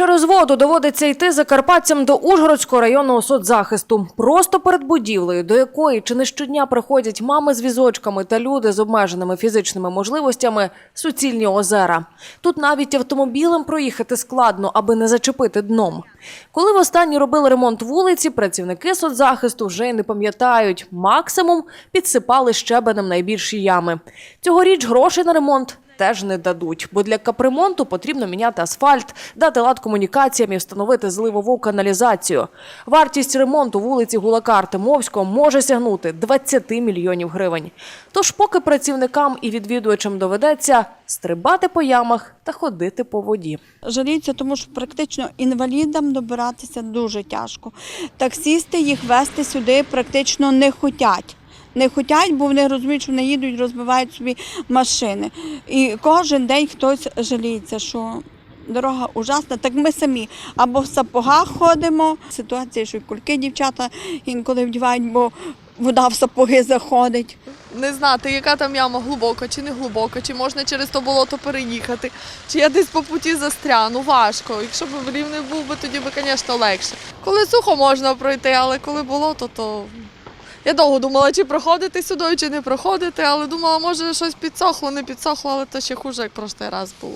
Через воду доводиться йти закарпатцям до Ужгородського районного соцзахисту. Просто перед будівлею, до якої чи не щодня приходять мами з візочками та люди з обмеженими фізичними можливостями, суцільні озера. Тут навіть автомобілем проїхати складно, аби не зачепити дном. Коли востаннє робили ремонт вулиці, працівники соцзахисту вже й не пам'ятають. Максимум підсипали щебенем найбільші ями. Цьогоріч грошей на ремонт теж не дадуть, бо для капремонту потрібно міняти асфальт, дати лад комунікаціям і встановити зливову каналізацію. Вартість ремонту вулиці Гулака Артемовського може сягнути 20 мільйонів гривень. Тож, поки працівникам і відвідувачам доведеться стрибати по ямах та ходити по воді. Жаліються, тому що практично інвалідам добиратися дуже тяжко. Таксісти їх вести сюди практично не хочуть. Не хочуть, бо вони розуміють, що вони їдуть, розбивають собі машини. І кожен день хтось жаліється, що дорога ужасна. Так ми самі або в сапогах ходимо. Ситуація, що й кульки дівчата інколи вдівають, бо вода в сапоги заходить. не знати, яка там яма глибока чи не глибока, чи можна через то болото переїхати, чи я десь по путі застряну. Важко. Якщо б рівний був би, тоді би, звісно, легше. Коли сухо можна пройти, але коли болото, то я довго думала, чи проходити сюди, чи не проходити, але думала, може щось підсохло, не підсохло, але то ще хуже, як прошлий раз було.